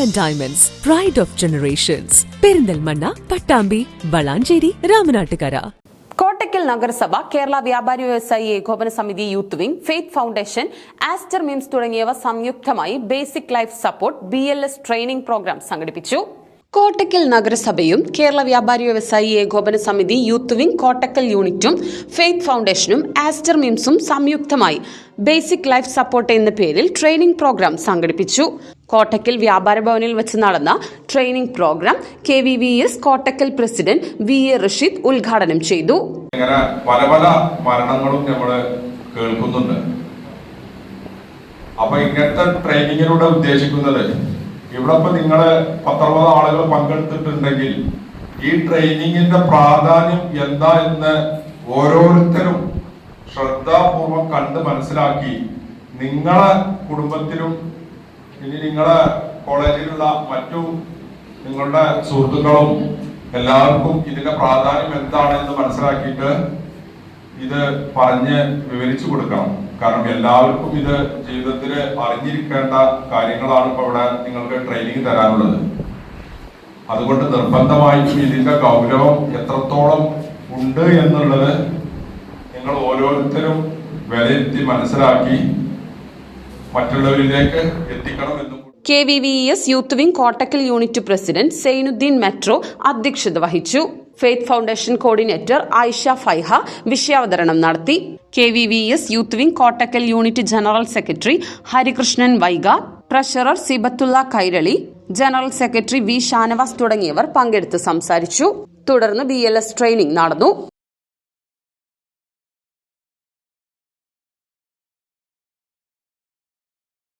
Gold and diamonds pride of generations Perinthalmanna Pattambi Valanchery Ramanattukara Kottakkal നഗരസഭ കേരള വ്യാപാരി വ്യവസായി ഏകോപന സമിതി youth wing faith foundation Aster MIMS തുടങ്ങിയവ സംയുക്തമായി basic life support B L S training programme സംഘടിപ്പിച്ചു. കോട്ടക്കൽ നഗരസഭയും കേരള വ്യാപാരി വ്യവസായി ഏകോപന സമിതി യൂത്ത് വിംഗ് കോട്ടക്കൽ യൂണിറ്റും ഫെയ്ത്ത് ഫൗണ്ടേഷനും ആസ്റ്റർ മിംസും സംയുക്തമായി ബേസിക് ലൈഫ് സപ്പോർട്ട് എന്ന പേരിൽ ട്രെയിനിംഗ് പ്രോഗ്രാം സംഘടിപ്പിച്ചു. കോട്ടക്കൽ വ്യാപാര ഭവനിൽ വെച്ച് നടന്ന training programme K V V S Kottakkal president V A Rasheed ഉദ്ഘാടനം ചെയ്തു. പല പല മരണങ്ങളും നമ്മൾ കേൾക്കുന്നുണ്ട്. അപ്പൊ ഇങ്ങനത്തെ ട്രെയിനിങ്ങിലൂടെ ഉദ്ദേശിക്കുന്നത് ഇവിടെ ഇപ്പൊ നിങ്ങൾ പത്തൊമ്പത് ആളുകൾ പങ്കെടുത്തിട്ടുണ്ടെങ്കിൽ ഈ ട്രെയിനിങ്ങിന്റെ പ്രാധാന്യം എന്താ എന്ന് ഓരോരുത്തരും ശ്രദ്ധാപൂർവം കണ്ട് മനസ്സിലാക്കി നിങ്ങളെ കുടുംബത്തിലും ഇനി നിങ്ങളെ കോളേജിലുള്ള മറ്റു നിങ്ങളുടെ സുഹൃത്തുക്കളും എല്ലാവർക്കും ഇതിന്റെ പ്രാധാന്യം എന്താണെന്ന് മനസ്സിലാക്കിയിട്ട് ഇത് പറഞ്ഞ് വിവരിച്ചു കൊടുക്കണം. കാരണം എല്ലാവർക്കും ഇത് ജീവിതത്തിൽ അറിഞ്ഞിരിക്കേണ്ട കാര്യങ്ങളാണ് ഇപ്പൊ ഇവിടെ നിങ്ങൾക്ക് ട്രെയിനിങ് തരാനുള്ളത്. അതുകൊണ്ട് നിർബന്ധമായിട്ടും ഇതിന്റെ ഗൗരവം എത്രത്തോളം ഉണ്ട് എന്നുള്ളത് നിങ്ങൾ ഓരോരുത്തരും വിലയിരുത്തി മനസ്സിലാക്കി മറ്റുള്ളവരിലേക്ക് എത്തിക്കണമെന്നും K V V S youth wing Kottakkal unit president Zainudheen Metro അധ്യക്ഷത വഹിച്ചു. Faith foundation coordinator Ayisha Faiha വിഷയാവതരണം നടത്തി. K V V S youth wing Kottakkal unit general secretary Harikrishnan Vaiga treasurer Sibathulla Kairali general secretary V Shanavas തുടങ്ങിയവർ പങ്കെടുത്ത് സംസാരിച്ചു. തുടർന്ന് B training നടന്നു.